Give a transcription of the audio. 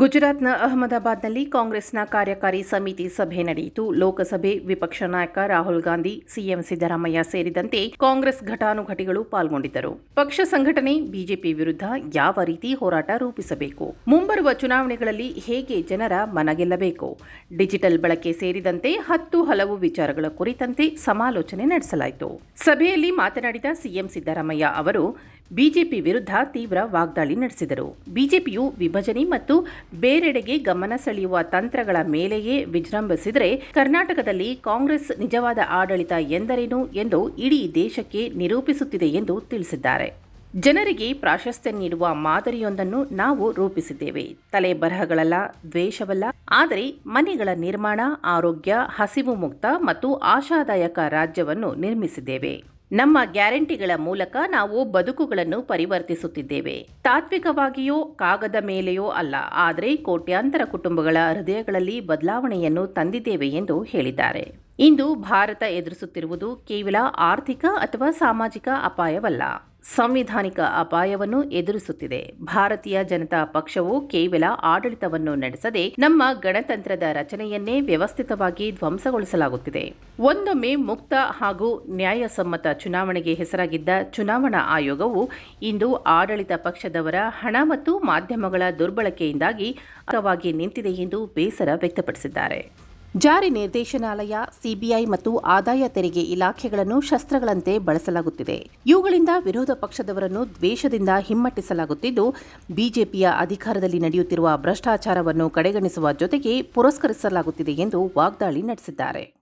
ಗುಜರಾತ್ನ ಅಹಮದಾಬಾದ್ನಲ್ಲಿ ಕಾಂಗ್ರೆಸ್ನ ಕಾರ್ಯಕಾರಿ ಸಮಿತಿ ಸಭೆ ನಡೆಯಿತು. ಲೋಕಸಭೆ ವಿಪಕ್ಷ ನಾಯಕ ರಾಹುಲ್ ಗಾಂಧಿ, ಸಿಎಂ ಸಿದ್ದರಾಮಯ್ಯ ಸೇರಿದಂತೆ ಕಾಂಗ್ರೆಸ್ ಘಟಾನುಘಟಿಗಳು ಪಾಲ್ಗೊಂಡಿದ್ದರು. ಪಕ್ಷ ಸಂಘಟನೆ ಬಿಜೆಪಿ ವಿರುದ್ಧ ಯಾವ ರೀತಿ ಹೋರಾಟ ರೂಪಿಸಬೇಕು? ಮುಂಬರುವ ಚುನಾವಣೆಗಳಲ್ಲಿ ಹೇಗೆ ಜನರ ಮನಗೆಲ್ಲಬೇಕು ಡಿಜಿಟಲ್ ಬಳಕೆ ಸೇರಿದಂತೆ ಹತ್ತು ಹಲವು ವಿಚಾರಗಳ ಕುರಿತಂತೆ ಸಮಾಲೋಚನೆ ನಡೆಸಲಾಯಿತು. ಸಭೆಯಲ್ಲಿ ಮಾತನಾಡಿದ ಸಿಎಂ ಸಿದ್ದರಾಮಯ್ಯ ಅವರು, ಬಿಜೆಪಿ ವಿರುದ್ಧ ತೀವ್ರ ವಾಗ್ದಾಳಿ ನಡೆಸಿದರು. ಬಿಜೆಪಿಯು ವಿಭಜನೆ ಮತ್ತು ಬೇರೆಡೆಗೆ ಗಮನ ಸೆಳೆಯುವ ತಂತ್ರಗಳ ಮೇಲೆಯೇ ವಿಜೃಂಭಿಸಿದರೆ ಕರ್ನಾಟಕದಲ್ಲಿ ಕಾಂಗ್ರೆಸ್ ನಿಜವಾದ ಆಡಳಿತ ಎಂದರೇನು ಎಂದು ಇಡೀ ದೇಶಕ್ಕೆ ನಿರೂಪಿಸುತ್ತಿದೆ ಎಂದು ತಿಳಿಸಿದ್ದಾರೆ. ಜನರಿಗೆ ಪ್ರಾಶಸ್ತ್ಯ ನೀಡುವ ಮಾದರಿಯೊಂದನ್ನು ನಾವು ರೂಪಿಸಿದ್ದೇವೆ. ತಲೆ ಬರಹಗಳಲ್ಲ ದ್ವೇಷವಲ್ಲ. ಆದರೆ ಮನೆಗಳ ನಿರ್ಮಾಣ, ಆರೋಗ್ಯ, ಹಸಿವು ಮುಕ್ತ ಮತ್ತು ಆಶಾದಾಯಕ ರಾಜ್ಯವನ್ನು ನಿರ್ಮಿಸಿದ್ದೇವೆ. ನಮ್ಮ ಗ್ಯಾರಂಟಿಗಳ ಮೂಲಕ ನಾವು ಬದುಕುಗಳನ್ನು ಪರಿವರ್ತಿಸುತ್ತಿದ್ದೇವೆ. ತಾತ್ವಿಕವಾಗಿಯೋ ಕಾಗದ ಮೇಲೆಯೋ ಅಲ್ಲ, ಆದರೆ ಕೋಟ್ಯಾಂತರ ಕುಟುಂಬಗಳ ಹೃದಯಗಳಲ್ಲಿ ಬದಲಾವಣೆಯನ್ನು ತಂದಿದ್ದೇವೆ ಎಂದು ಹೇಳಿದ್ದಾರೆ. ಇಂದು ಭಾರತ ಎದುರಿಸುತ್ತಿರುವುದು ಕೇವಲ ಆರ್ಥಿಕ ಅಥವಾ ಸಾಮಾಜಿಕ ಅಪಾಯವಲ್ಲ. ಸಂವಿಧಾನಿಕ ಅಪಾಯವನ್ನು ಎದುರಿಸುತ್ತಿದೆ. ಭಾರತೀಯ ಜನತಾ ಪಕ್ಷವು ಕೇವಲ ಆಡಳಿತವನ್ನು ನಡೆಸದೆ ನಮ್ಮ ಗಣತಂತ್ರದ ರಚನೆಯನ್ನೇ ವ್ಯವಸ್ಥಿತವಾಗಿ ಧ್ವಂಸಗೊಳಿಸಲಾಗುತ್ತಿದೆ. ಒಂದೊಮ್ಮೆ ಮುಕ್ತ ಹಾಗೂ ನ್ಯಾಯಸಮ್ಮತ ಚುನಾವಣೆಗೆ ಹೆಸರಾಗಿದ್ದ ಚುನಾವಣಾ ಆಯೋಗವು ಇಂದು ಆಡಳಿತ ಪಕ್ಷದವರ ಹಣ ಮತ್ತು ಮಾಧ್ಯಮಗಳ ದುರ್ಬಳಕೆಯಿಂದಾಗಿ ನಿಂತಿದೆ ಎಂದು ಬೇಸರ ವ್ಯಕ್ತಪಡಿಸಿದ್ದಾರೆ. ಜಾರಿ ನಿರ್ದೇಶನಾಲಯ, ಸಿಬಿಐ ಮತ್ತು ಆದಾಯ ತೆರಿಗೆ ಇಲಾಖೆಗಳನ್ನು ಶಸ್ತ್ರಗಳಂತೆ ಬಳಸಲಾಗುತ್ತಿದೆ. ಇವುಗಳಿಂದ ವಿರೋಧ ಪಕ್ಷದವರನ್ನು ದ್ವೇಷದಿಂದ ಹಿಮ್ಮಟ್ಟಿಸಲಾಗುತ್ತಿದ್ದು, ಬಿಜೆಪಿಯ ಅಧಿಕಾರದಲ್ಲಿ ನಡೆಯುತ್ತಿರುವ ಭ್ರಷ್ಟಾಚಾರವನ್ನು ಕಡೆಗಣಿಸುವ ಜೊತೆಗೆ ಪುರಸ್ಕರಿಸಲಾಗುತ್ತಿದೆ ಎಂದು ವಾಗ್ದಾಳಿ ನಡೆಸಿದ್ದಾರೆ.